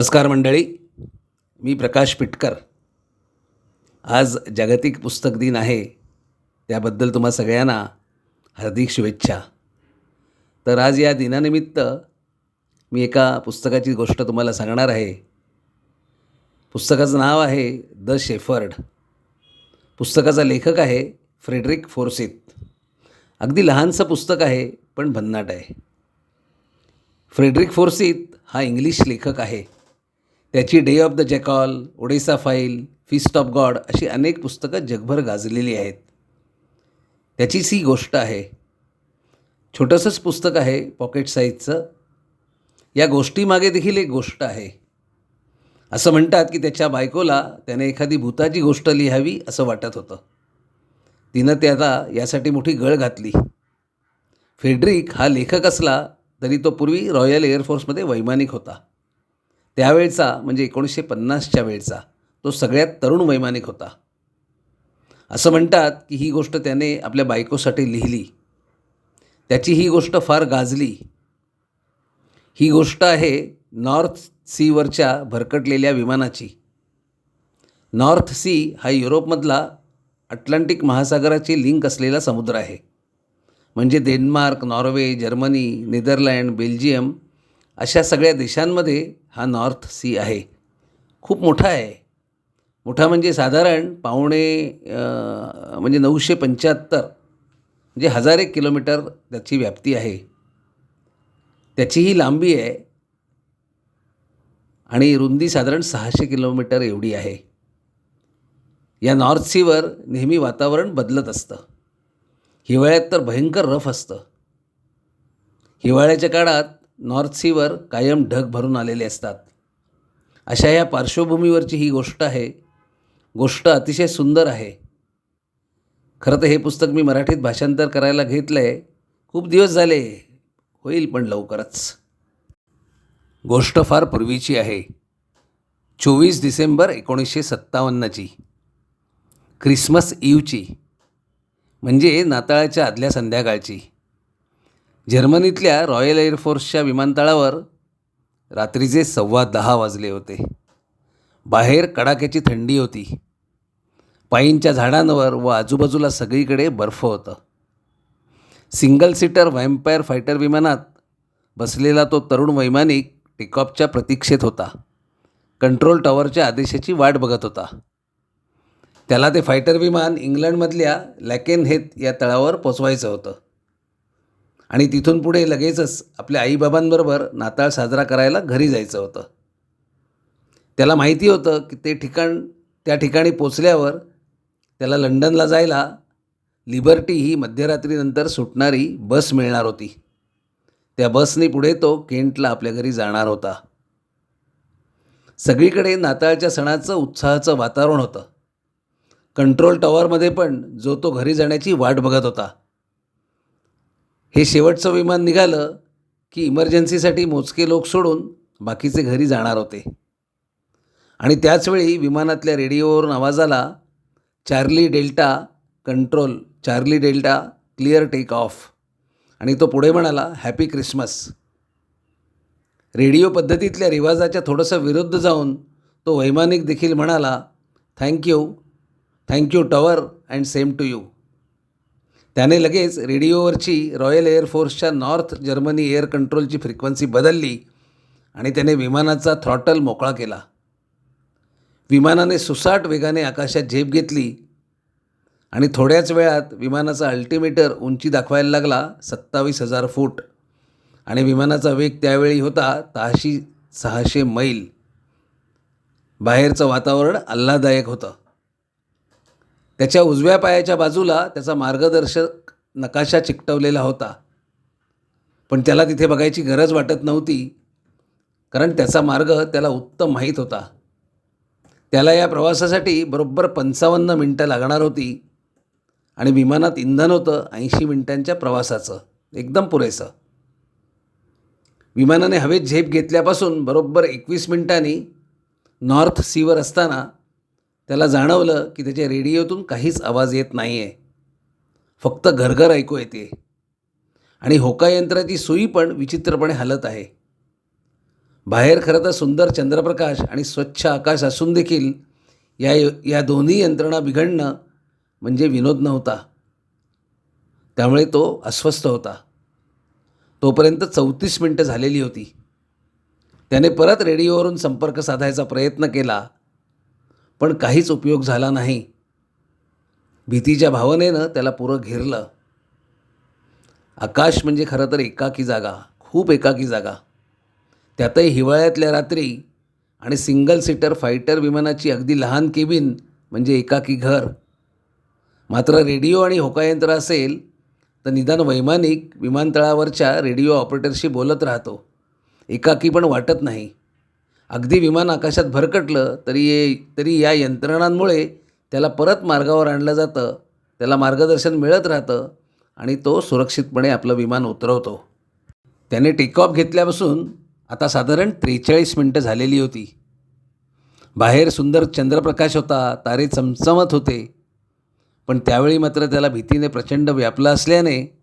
नमस्कार मंडळी मी प्रकाश पिटकर. आज जागतिक पुस्तक दिन आहे त्याबद्दल तुम्हा सगळ्यांना हार्दिक शुभेच्छा. तर आज या दिनानिमित्त मी एका पुस्तकाची गोष्ट तुम्हाला सांगणार आहे. पुस्तकाचं नाव आहे द शेफर्ड. पुस्तकाचा लेखक आहे फ्रेडरिक फोर्सित अगदी लहानसं पुस्तक आहे पण भन्नाट आहे. फ्रेडरिक फोर्सित हा इंग्लिश लेखक आहे. त्याची Day of the Jackal Odessa File Fist of God अशी अनेक पुस्तकं जगभर गाजलेली आहेत. त्याचीच ही गोष्ट आहे. छोटंसंच पुस्तक आहे पॉकेट साईजचं. या गोष्टीमागे देखील एक गोष्ट आहे. असं म्हणतात की त्याच्या बायकोला त्याने एखादी भूताची गोष्ट लिहावी असं वाटत होतं. तिनं त्याला यासाठी मोठी गळ घातली. फेड्रिक हा लेखक असला तरी तो पूर्वी रॉयल एअरफोर्समध्ये वैमानिक होता. त्यावेळचा म्हणजे एकोणीसशे पन्नासच्या वेळचा तो सगळ्यात तरुण वैमानिक होता. असं म्हणतात की ही गोष्ट त्याने आपल्या बायकोसाठी लिहिली. त्याची ही गोष्ट फार गाजली. ही गोष्ट आहे नॉर्थ सीवरच्या भरकटलेल्या विमानाची. नॉर्थ सी हा युरोपमधला अटलांटिक महासागराची लिंक असलेला समुद्र आहे. म्हणजे Denmark Norway Germany Netherland Belgium अशा सगळ्या देशांमध्ये हा नॉर्थ सी आहे. खूप मोठा आहे. मोठा म्हणजे साधारण पावणे म्हणजे नऊशे पंच्याहत्तर म्हणजे हजार एक किलोमीटर त्याची व्याप्ती आहे. त्याची ही लांबी आहे. आणि रुंदी साधारण सहाशे किलोमीटर एवढी आहे. या नॉर्थ सीवर नेहमी वातावरण बदलत असतं. हिवाळ्यात तर भयंकर रफ असतं. हिवाळ्याच्या काळात नॉर्थ सीवर कायम ढग भरून आलेले असतात. अशा या पार्श्वभूमीवरची ही गोष्ट आहे. गोष्ट अतिशय सुंदर आहे. खरं तर हे पुस्तक मी मराठीत भाषांतर करायला घेतलं आहे खूप दिवस झाले. होईल पण लवकरच. गोष्ट फार पूर्वीची आहे. चोवीस डिसेंबर एकोणीसशे सत्तावन्नची. क्रिसमस ईवची. म्हणजे नाताळाच्या आदल्या संध्याकाळची. जर्मनीतल्या रॉयल एअरफोर्सच्या विमानतळावर रात्रीचे सव्वा दहा वाजले होते. बाहेर कडाक्याची थंडी होती. पाईंच्या झाडांवर व आजूबाजूला सगळीकडे बर्फ होतं. सिंगल सीटर व्हॅम्पायर फायटर विमानात बसलेला तो तरुण वैमानिक टेकऑफच्या प्रतीक्षेत होता. कंट्रोल टॉवरच्या आदेशाची वाट बघत होता. त्याला ते फायटर विमान इंग्लंडमधल्या लॅकेनहेत या तळावर पोचवायचं होतं. आणि तिथून पुढे लगेचच आपल्या आईबाबांबरोबर नाताळ साजरा करायला घरी जायचं होतं. त्याला माहिती होतं की ते ठिकाण त्या ठिकाणी पोचल्यावर त्याला लंडनला जायला लिबर्टी ही मध्यरात्रीनंतर सुटणारी बस मिळणार होती. त्या बसने पुढे तो केंटला आपल्या घरी जाणार होता. सगळीकडे नाताळच्या सणाचं उत्साहाचं वातावरण होतं. कंट्रोल टॉवरमध्ये पण जो तो घरी जाण्याची वाट बघत होता. हे शेवटचं विमान निघालं की इमर्जन्सीसाठी मोजके लोक सोडून बाकीचे घरी जाणार होते. आणि त्याचवेळी विमानातल्या रेडिओवरून आवाज आला Charlie Delta control Charlie Delta clear take off. आणि तो पुढे म्हणाला हॅपी क्रिसमस. रेडिओ पद्धतीतल्या रिवाजाच्या थोडंसं विरुद्ध जाऊन तो वैमानिक देखील म्हणाला thank you thank you tower and same to you. त्याने लगेच रेडिओवरची रॉयल एअरफोर्सच्या नॉर्थ जर्मनी एअर कंट्रोलची फ्रिक्वन्सी बदलली आणि त्याने विमानाचा थ्रॉटल मोकळा केला. विमानाने सुसाट वेगाने आकाशात झेप घेतली आणि थोड्याच वेळात विमानाचा अल्टिमीटर उंची दाखवायला लागला सत्तावीस हजार फूट. आणि विमानाचा वेग त्यावेळी होता ताशी सहाशे मैल. बाहेरचं वातावरण आल्हादायक होतं. त्याच्या उजव्या पायाच्या बाजूला त्याचा मार्गदर्शक नकाशा चिकटवलेला होता. पण त्याला तिथे बघायची गरज वाटत नव्हती कारण त्याचा मार्ग त्याला उत्तम माहीत होता. त्याला या प्रवासासाठी बरोबर पंचावन्न मिनटं लागणार होती आणि विमानात इंधन होतं ऐंशी मिनटांच्या प्रवासाचं एकदम पुरेसं. विमानाने हवेत झेप घेतल्यापासून बरोबर एकवीस मिनिटांनी नॉर्थ सीवर असताना त्याला जाणवलं की त्याच्या रेडिओतून काहीच आवाज येत नाही आहे फक्त घरघर ऐकू येते. आणि होकायंत्राची सुई पण विचित्रपणे हलत आहे. बाहेर खरं तर सुंदर चंद्रप्रकाश आणि स्वच्छ आकाश असून देखील या या दोन्ही यंत्रणा बिघडणं म्हणजे विनोद नव्हता. त्यामुळे तो अस्वस्थ होता. तोपर्यंत चौतीस मिनटं झालेली होती. त्याने परत रेडिओवरून संपर्क साधायचा प्रयत्न केला. पण काहीच उपयोग झाला नाही. भीतीच्या भावनेनं त्याला पुरं घेरलं. आकाश म्हणजे खरं तर एकाकी जागा खूप एकाकी जागा. त्यातही हिवाळ्यातल्या रात्री आणि सिंगल सीटर फायटर विमानाची अगदी लहान केबिन म्हणजे एकाकी घर. मात्र रेडिओ आणि होकायंत्र असेल तर निदान वैमानिक विमानतळावरच्या रेडिओ ऑपरेटरशी बोलत राहतो. एकाकी पण वाटत नाही. अगदी विमान आकाशात भरकटलं तरी ये तरी या यंत्रणांमुळे त्याला परत मार्गावर आणलं जातं त्याला मार्गदर्शन मिळत राहतं आणि तो सुरक्षितपणे आपलं विमान उतरवतो. त्याने टेकऑफ घेतल्यापासून आता साधारण त्रेचाळीस मिनटं झालेली होती. बाहेर सुंदर चंद्रप्रकाश होता तारे चमचमत होते. पण त्यावेळी मात्र त्याला भीतीने प्रचंड व्यापलं असल्याने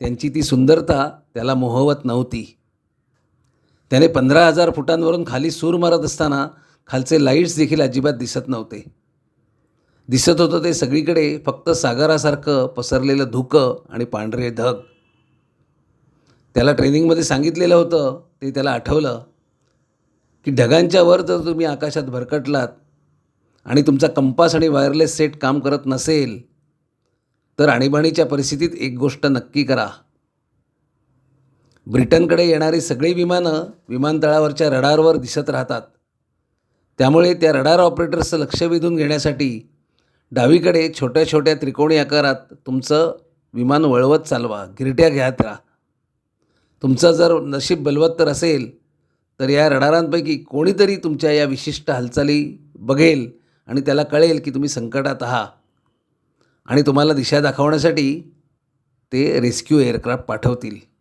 त्यांची ती सुंदरता त्याला मोहवत नव्हती. त्याने पंधरा हजार फुटांवरून खाली सूर मारत असताना खालचे लाईट्स देखील अजिबात दिसत नव्हते. दिसत होतं ते सगळीकडे फक्त सागरासारखं पसरलेलं धुकं आणि पांढरे धग त्याला ट्रेनिंगमध्ये सांगितलेलं होतं ते त्याला आठवलं की ढगांच्या वर जर तुम्ही आकाशात भरकटलात आणि तुमचा कंपास आणि वायरलेस सेट काम करत नसेल तर आणीबाणीच्या परिस्थितीत एक गोष्ट नक्की करा. ब्रिटनकडे येणारी सगळी विमानं विमानतळावरच्या रडारवर दिसत राहतात. त्यामुळे त्या रडार ऑपरेटर्सचं लक्ष वेधून घेण्यासाठी डावीकडे छोट्या छोट्या त्रिकोणी आकारात तुमचं विमान वळवत चालवा गिरट्या घ्यात राहा. तुमचं जर नशीब बलवत्तर असेल तर या रडारांपैकी कोणीतरी तुमच्या या विशिष्ट हालचाली बघेल आणि त्याला कळेल की तुम्ही संकटात आहात. आणि तुम्हाला दिशा दाखवण्यासाठी ते रेस्क्यू एअरक्राफ्ट पाठवतील.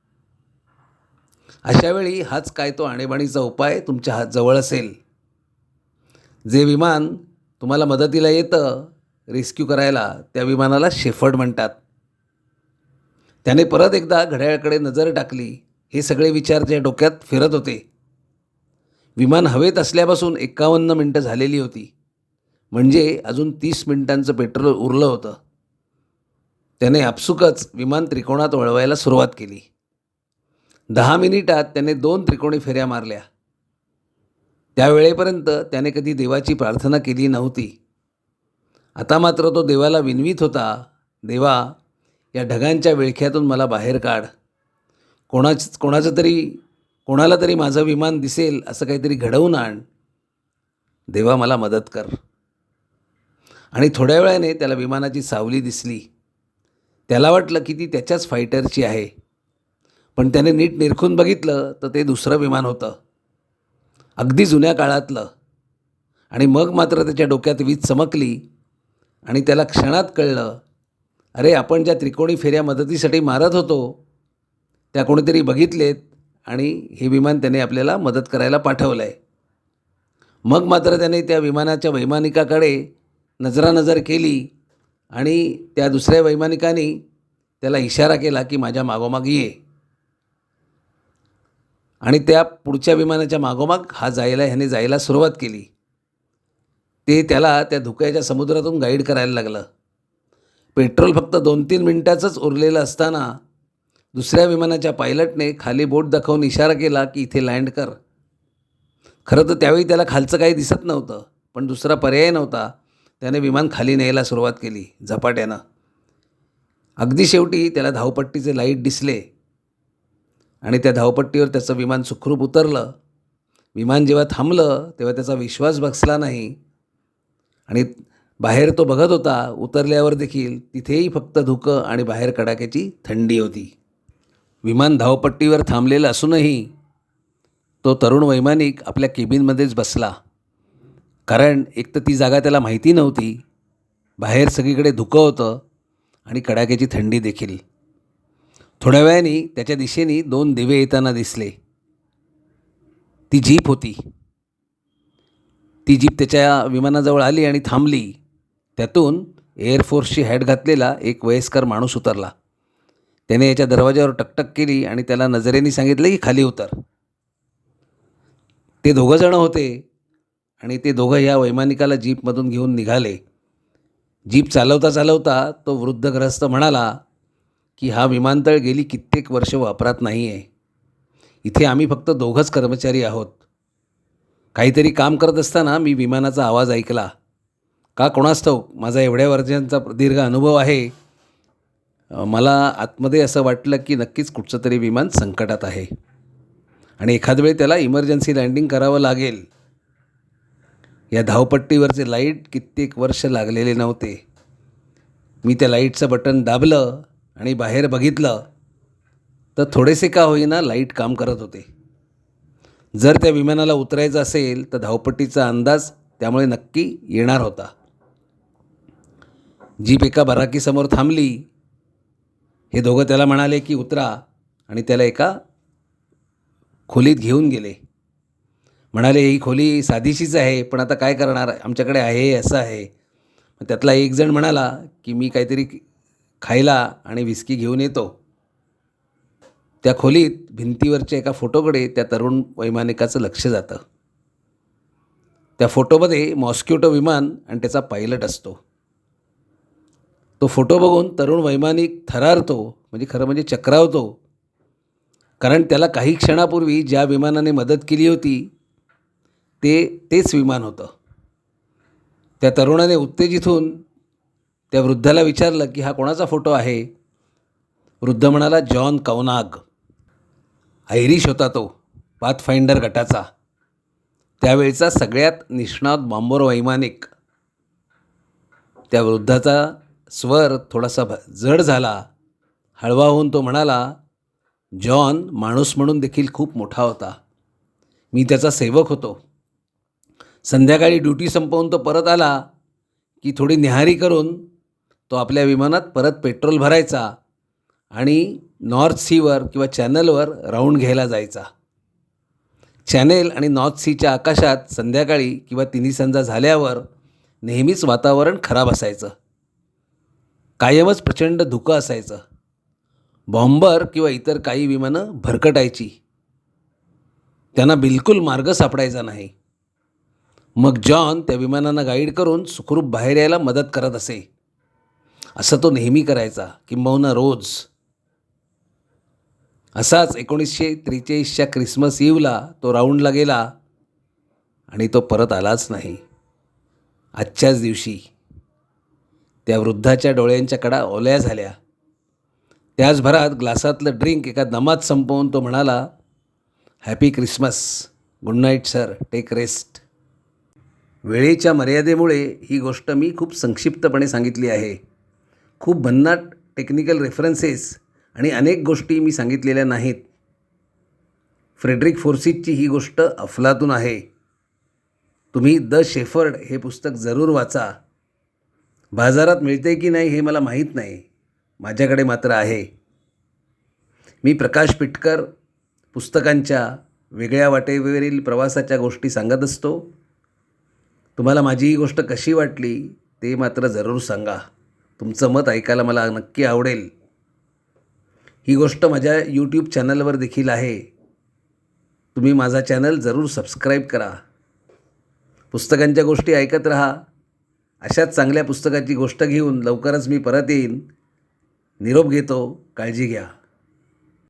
अशावेळी हाच काय तो आणीबाणीचा उपाय तुमच्या हात जवळ असेल. जे विमान तुम्हाला मदतीला येतं रेस्क्यू करायला त्या विमानाला शेफर्ड म्हणतात. त्याने परत एकदा घड्याळकडे नजर टाकली हे सगळे विचार त्या डोक्यात फिरत होते. विमान हवेत असल्यापासून एकावन्न मिनटं झालेली होती. म्हणजे अजून तीस मिनिटांचं पेट्रोल उरलं होतं. त्याने आपसुकच विमान त्रिकोणात वळवायला सुरुवात केली. दहा मिनिटात त्याने दोन त्रिकोणी फेऱ्या मारल्या. त्यावेळेपर्यंत त्याने कधी देवाची प्रार्थना केली नव्हती. आता मात्र तो देवाला विनवीत होता देवा या ढगांच्या विळख्यातून मला बाहेर काढ. कोणाच कोणाचं तरी कोणाला तरी माझं विमान दिसेल असं काहीतरी घडवून आण. देवा मला मदत कर. आणि थोड्या वेळाने त्याला विमानाची सावली दिसली. त्याला वाटलं की ती त्याच्याच फायटरची आहे. पण त्याने नीट निरखून बघितलं तर ते दुसरं विमान होतं. अगदी जुन्या काळातलं. आणि मग मात्र त्याच्या डोक्यात वीज चमकली आणि त्याला क्षणात कळलं अरे आपण ज्या त्रिकोणी फेऱ्या मदतीसाठी मारत होतो त्या कोणीतरी बघितलेत आणि हे विमान त्याने आपल्याला मदत करायला पाठवलं आहे मग मात्र त्याने त्या विमानाच्या वैमानिकाकडे नजरानजर केली आणि त्या दुसऱ्या वैमानिकाने त्याला इशारा केला की माझ्या मागोमाग ये. आणि त्या पुढच्या विमानाच्या मागोमाग हा जायला ह्याने जायला सुरुवात केली. ते त्याला त्या धुक्याच्या समुद्रातून गाईड करायला लागलं. पेट्रोल फक्त दोन तीन मिनटाचंच उरलेलं असताना दुसऱ्या विमानाच्या पायलटने खाली बोट दाखवून इशारा केला की इथे लँड कर. खरं तर त्यावेळी त्याला खालचं काही दिसत नव्हतं पण दुसरा पर्याय नव्हता. त्याने विमान खाली न्यायला सुरुवात केली झपाट्यानं. अगदी शेवटी त्याला धावपट्टीचे लाइट दिसले. आणि त्या धावपट्टीवर त्याचं विमान सुखरूप उतरलं. विमान जेव्हा थांबलं तेव्हा त्याचा विश्वास बसला नाही. आणि बाहेर तो बघत होता उतरल्यावर देखील तिथेही फक्त धुकं आणि बाहेर कडाक्याची थंडी होती. विमान धावपट्टीवर थांबलेलं असूनही तो तरुण वैमानिक आपल्या केबिनमध्येच बसला. कारण एक तर ती जागा त्याला माहिती नव्हती. बाहेर सगळीकडे धुकं होतं आणि कडाक्याची थंडी देखील. थोड्या वेळाने त्याच्या दिशेने दोन दिवे येताना दिसले. ती जीप होती. ती जीप त्याच्या विमानाजवळ आली आणि थांबली. त्यातून एअरफोर्सची हॅट घातलेला एक वयस्कर माणूस उतरला. त्याने याच्या दरवाजावर टकटक केली आणि त्याला नजरेने सांगितलं की खाली उतर. ते दोघंजणं होते आणि ते दोघं या वैमानिकाला जीपमधून घेऊन निघाले. जीप चालवता चालवता तो वृद्धग्रस्त म्हणाला की हा विमानतळ गेली कित्येक वर्ष वापरात नाही आहे इथे आम्ही फक्त दोघंच कर्मचारी आहोत. काहीतरी काम करत असताना मी विमानाचा आवाज ऐकला. का कोणास माझा एवढ्या वर्षांचा दीर्घ अनुभव आहे. मला आतमध्ये असं वाटलं की नक्कीच कुठचं तरी विमान संकटात आहे. आणि एखाद वेळी त्याला इमर्जन्सी लँडिंग करावं लागेल. या धावपट्टीवरचे लाइट कित्येक वर्ष लागलेले नव्हते. मी त्या लाईटचं बटन दाबलं. आणि बाहेर बघितलं तर थोडेसे का होईना लाइट काम करत होते. जर त्या विमानाला उतरायचं असेल तर धावपट्टीचा अंदाज त्यामुळे नक्की येणार होता. जीप एका बराकीसमोर थांबली. हे दोघं त्याला म्हणाले की उतरा. आणि त्याला एका खोलीत घेऊन गेले. म्हणाले ही खोली साधीशीच आहे पण आता काय करणार? आमच्याकडे आहे असं आहे. मग त्यातला एक जण म्हणाला की मी काहीतरी खायला आणि विस्की घेऊन येतो. त्या खोलीत भिंतीवरच्या एका फोटोकडे त्या तरुण वैमानिकाचं लक्ष जातं. त्या फोटोमध्ये मॉस्क्युटो विमान आणि त्याचा पायलट असतो. तो फोटो बघून तरुण वैमानिक थरारतो म्हणजे खरं म्हणजे चक्रावतो. कारण त्याला काही क्षणापूर्वी ज्या विमानाने मदत केली होती ते तेच विमान होतं. त्या तरुणाने उत्तेजित होऊन त्या वृद्धाला विचारलं की हा कोणाचा फोटो आहे? वृद्ध म्हणाला जॉन कौनाग. आयरिश होता तो पाथफाइंडर गटाचा. त्यावेळचा सगळ्यात निष्णात बॉम्बोर वैमानिक. त्या वृद्धाचा स्वर थोडासा भ जड झाला. हळवा होऊन तो म्हणाला जॉन माणूस म्हणून देखील खूप मोठा होता. मी त्याचा सेवक होतो. संध्याकाळी ड्युटी संपवून तो परत आला की थोडी निहारी करून तो आपल्या विमानात परत पेट्रोल भरायचा आणि नॉर्थ सीवर किंवा चॅनलवर राऊंड घ्यायला जायचा. चॅनेल आणि नॉर्थ सीच्या आकाशात संध्याकाळी किंवा तिन्ही संजा झाल्यावर नेहमीच वातावरण खराब असायचं. कायमच प्रचंड धुकं असायचं. बॉम्बर किंवा इतर काही विमानं भरकटायची. त्यांना बिलकुल मार्ग सापडायचा नाही. मग जॉन त्या विमानांना गाईड करून सुखरूप बाहेर यायला मदत करत असे. असं तो नेहमी करायचा किंबहुना रोज. असाच एकोणीसशे त्रेचाळीसच्या क्रिसमस इव्हला तो राऊंडला गेला आणि तो परत आलाच नाही. आजच्याच दिवशी. त्या वृद्धाच्या डोळ्यांच्या कडा ओल्या झाल्या. त्याच भरात ग्लासातलं ड्रिंक एका दमात संपवून तो म्हणाला happy Christmas good night sir. Take rest. वेळेच्या मर्यादेमुळे ही गोष्ट मी खूप संक्षिप्तपणे सांगितली आहे. खूप भन्नाट टेक्निकल रेफरन्सेस आणि अनेक गोष्टी मी सांगितलेल्या नाहीत. फ्रेडरिक फोर्सिसची ही गोष्ट अफलातून आहे. तुम्ही द शेफर्ड हे पुस्तक जरूर वाचा. बाजारात मिळते की नाही हे मला माहीत नाही. माझ्याकडे मात्र आहे. मी प्रकाश पिटकर पुस्तकांच्या वेगळ्या वाटेवरील प्रवासाच्या गोष्टी सांगत असतो. तुम्हाला माझी ही गोष्ट कशी वाटली ते मात्र जरूर सांगा. तुमचं मत ऐकायला मला नक्की आवडेल. ही गोष्ट माझ्या यूट्यूब चॅनलवर देखील आहे. तुम्ही माझा चॅनल जरूर सबस्क्राईब करा. पुस्तकांच्या गोष्टी ऐकत राहा. अशाच चांगल्या पुस्तकाची गोष्ट घेऊन लवकरच मी परत येईन. निरोप घेतो. काळजी घ्या.